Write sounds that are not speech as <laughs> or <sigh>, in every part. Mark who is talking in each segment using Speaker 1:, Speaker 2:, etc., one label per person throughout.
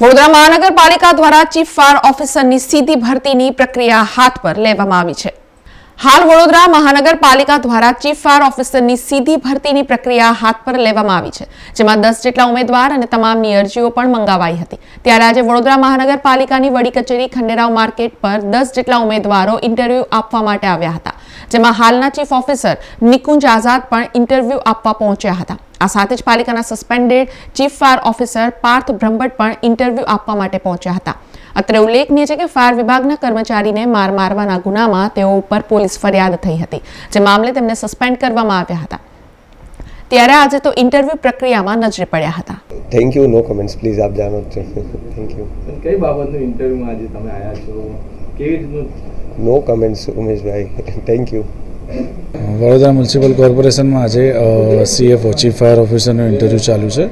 Speaker 1: વડોદરા મહાનગરપાલિકા દ્વારા chief fire ઓફિસરની સીધી ભરતીની પ્રક્રિયા હાથ પર લેવામાં આવી છે. હાલ વડોદરા મહાનગરપાલિકા દ્વારા ચીફ ફાયર ઓફિસરની સીધી ભરતીની પ્રક્રિયા હાથ પર લેવામાં આવી છે. જેમાં દસ જેટલા ઉમેદવાર અને તમામની અરજીઓ પણ મંગાવાઈ હતી. ત્યારે આજે વડોદરા મહાનગરપાલિકાની વડી કચેરી ખંડેરાવ માર્કેટ પર દસ જેટલા ઉમેદવારો ઇન્ટરવ્યૂ આપવા માટે આવ્યા હતા. જેમાં હાલના ચીફ ઓફિસર નિકુંજ આઝાદ પણ ઇન્ટરવ્યૂ આપવા પહોંચ્યા હતા. આ સાથે જ પાલિકાના suspended chief fire officer Parth Brahmbhatt પણ ઇન્ટરવ્યૂ આપવા માટે પહોંચ્યા હતા. અત્રે ઉલ્લેખનીય છે કે ફાયર વિભાગના કર્મચારીને માર મારવાના ગુનામાં તેઓ ઉપર પોલીસ ફરિયાદ થઈ હતી જે મામલે તેમને સસ્પેન્ડ કરવામાં આવ્યા હતા. ત્યારે આજે તો ઇન્ટરવ્યૂ પ્રક્રિયામાં નજરે પડ્યા હતા.
Speaker 2: Thank you no comments please આપ જાણો છો. <laughs> થેન્ક યુ
Speaker 3: કઈ બાબતનું ઇન્ટરવ્યુમાં આજે તમે આવ્યા છો? કેવી રીતનું
Speaker 2: no comments Umeshbhai thank you
Speaker 4: Vadodara municipal કોર્પોરેશનમાં આજે સીએફઓ ચીફ ફાયર ઓફિસરનું ઇન્ટરવ્યૂ ચાલુ છે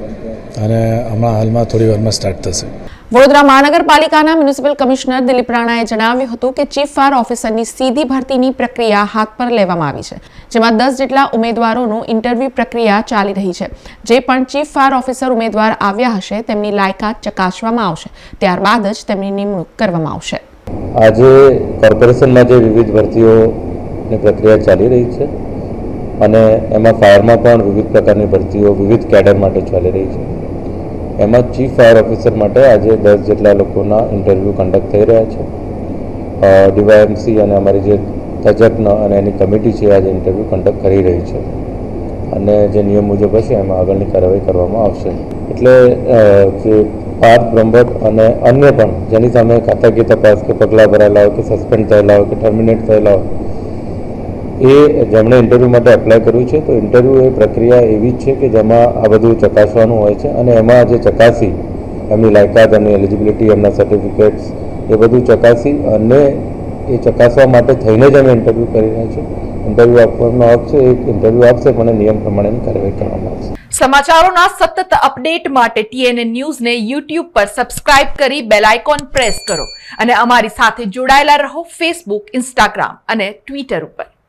Speaker 4: અને હમણાં હાલમાં થોડી વારમાં સ્ટાર્ટ થશે.
Speaker 1: વડોદરા મહાનગરપાલિકાના મ્યુનિસિપલ કમિશનર દિલીપ રાણાએ જણાવ્યું હતું કે ચીફ ફાયર ઓફિસરની સીધી ભરતીની પ્રક્રિયા હાથ પર લેવામાં આવી છે જેમાં દસ જેટલા ઉમેદવારોનું ઇન્ટરવ્યૂ પ્રક્રિયા ચાલી રહી છે. જે પણ ચીફ ફાયર ઓફિસર ઉમેદવાર આવ્યા હશે તેમની લાયકાત ચકાસવામાં આવશે. ત્યારબાદ જ તેમની નિમણૂક કરવામાં આવશે.
Speaker 5: આજે કોર્પોરેશનમાં જે વિવિધ ભરતીઓની પ્રક્રિયા ચાલી રહી છે અને એમાં ફાયરમાં પણ વિવિધ પ્રકારની ભરતીઓ વિવિધ કેડર માટે ચાલી રહી છે. એમાં ચીફ ફાયર ઓફિસર માટે આજે દસ જેટલા લોકોના ઇન્ટરવ્યૂ કન્ડક્ટ થઈ રહ્યા છે. ડીવાયએમસી અને અમારી જે તજજ્ઞ અને એની કમિટી છે આજે ઇન્ટરવ્યૂ કન્ડક્ટ કરી રહી છે. અને જે નિયમ મુજબ હશે, એમાં આગળની કાર્યવાહી કરવામાં આવશે. એટલે જે પાર્થ, બ્રહ્મભટ્ટ અને અન્ય પણ, જેની સામે ખાતાકીય તપાસ કે પગલાં ભરાયેલા હોય કે સસ્પેન્ડ થયેલા હોય કે ટર્મિનેટ થયેલા હોય, એ જેમણે ઇન્ટરવ્યૂ માટે એપ્લાય કર્યું છે, તો ઇન્ટરવ્યૂ એ પ્રક્રિયા એવી જ છે કે જેમાં આ બધું ચકાસવાનું હોય છે અને એમાં જે ચકાસી, એમની લાયકાત, એમની એલિજિબિલિટી એમના સર્ટિફિકેટ્સ એ બધું ચકાસી અને એ ચકાસવા માટે થઈને જ અમે ઇન્ટરવ્યૂ કરી રહ્યા છીએ. ઇન્ટરવ્યૂ આપવાનો હક છે, એક ઇન્ટરવ્યૂ આપશે પણ નિયમ પ્રમાણેની કાર્યવાહી કરવામાં આવશે.
Speaker 6: સમાચારોના સતત અપડેટ માટે ટીએનએ ન્યૂઝને યુટ્યુબ પર સબસ્ક્રાઇબ કરી બેલ આઇકોન પ્રેસ કરો. અને અમારી સાથે જોડાયેલા રહો ફેસબુક ઇન્સ્ટાગ્રામ અને ટ્વિટર ઉપર.